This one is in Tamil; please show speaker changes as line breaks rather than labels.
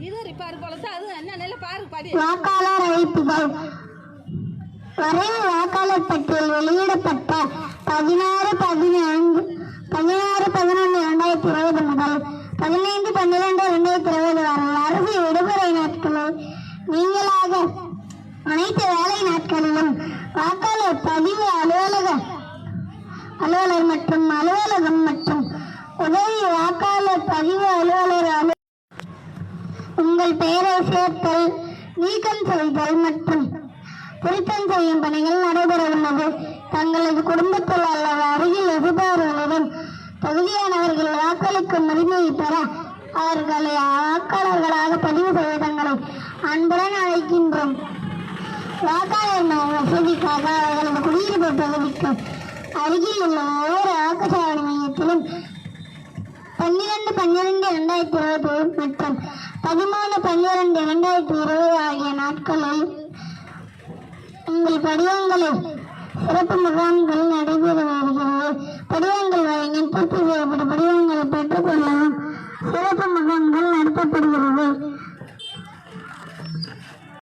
இது அது பாரு
வாக்காளர் அழைப்புகள் வரைவு வாக்காளர் பட்டியல் வெளியிடப்பட்ட பதினாறு பதினான்கு பதினாறு பதினொன்று இரண்டாயிரத்தி இருபது முதல் பதினைந்து பன்னிரெண்டு இரண்டாயிரத்தி இருபது வரை அரசு விடுமுறை நாட்களில் நீங்களாக அனைத்து வேலை நாட்களிலும் வாக்காளர் பதிவு அலுவலக அலுவலர் மற்றும் அலுவலகம் மற்றும் உதவி வாக்காளர் பதிவு அலுவலர் அலு உங்கள் பெயரை சேர்த்தல் நீக்கம் செய்தல் மற்றும் திருத்தம் செய்யும் பணிகள் நடைபெற உள்ளது தங்களது குடும்பத்தில் அல்லது அருகில் இருப்பவர்களிடம் தகுதியானவர்கள் வாக்களிக்கும் உரிமையை பெற அவர்களை வாக்காளர்களாக பதிவு செய்ய தங்களை அன்புடன் அழைக்கின்றோம். வாக்காளர் வசதிக்காக அவர்களது குடியிருப்பு பகுதிக்கு அருகில் உள்ள ஒவ்வொரு வாக்குச்சாவடி மையத்திலும் பன்னிரண்டு பன்னிரண்டு இரண்டாயிரத்தி இருபது மற்றும் பதிமூணு பன்னிரண்டு இரண்டாயிரத்தி இருபது ஆகிய நாட்களில் உங்கள் படிவங்களில் சிறப்பு முகாம்கள் நடைபெற வருகிறது. படிவங்கள் வழங்கி பூர்த்தி செய்யப்பட்ட படிவங்களை பெற்றுக்கொள்ளவும் சிறப்பு முகாம்கள்